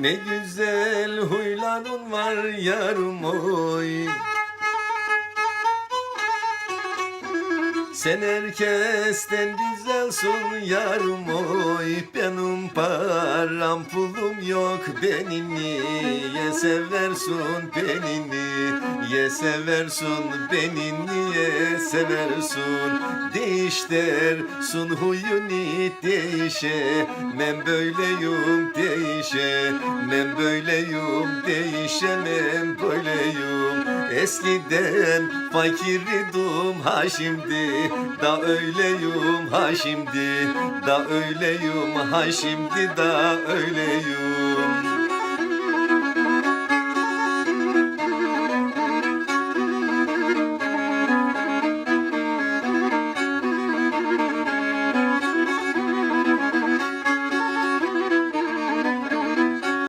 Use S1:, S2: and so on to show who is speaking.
S1: Ne güzel huyların var yarım oy. Sen herkesten güzelsin yarım oy. Benim param pulum yok beni niye seversin? Beni niye seversin beni niye seversin Değiş dersin huyunu değişe Ben böyleyim değişe Ben böyleyim değişemem böyleyim. Eskiden fakirdim ha şimdi Da öyleyim ha şimdi Da öyleyim ha şimdi da öyleyim